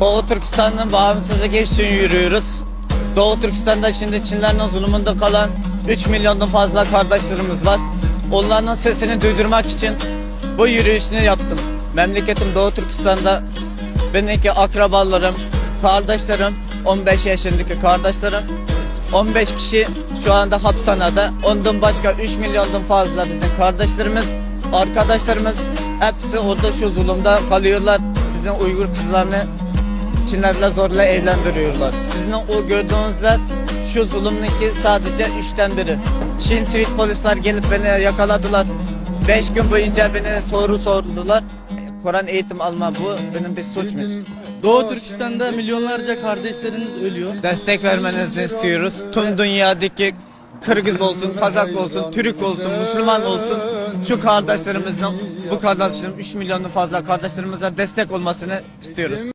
Doğu Türkistan'ın bağımsızlık için yürüyoruz. Doğu Türkistan'da şimdi Çinlerin zulümünde kalan 3 milyondan fazla kardeşlerimiz var. Onların sesini duydurmak için bu yürüyüşünü yaptım. Memleketim Doğu Türkistan'da benimki akrabalarım, kardeşlerim, 15 yaşındaki kardeşlerim, 15 kişi şu anda hapishanede. Ondan başka 3 milyondan fazla bizim kardeşlerimiz, arkadaşlarımız hepsi orada şu zulümde kalıyorlar. Bizim Uygur kızlarını Çinlerle zorla evlendiriyorlar. Sizin o gördüğünüzler şu zulümdeki sadece üçten biri. Çin sivil polisler gelip beni yakaladılar. Beş gün boyunca beni soru sordular. Kur'an eğitim alma bu benim bir suçmuş. Doğu Türkistan'da milyonlarca kardeşleriniz ölüyor. Destek vermenizi istiyoruz. Tüm dünyadaki Kırgız olsun, Kazak olsun, Türk olsun, Müslüman olsun şu kardeşlerimizden bu kardeşlerim 3 milyonun fazla kardeşlerimize destek olmasını istiyoruz.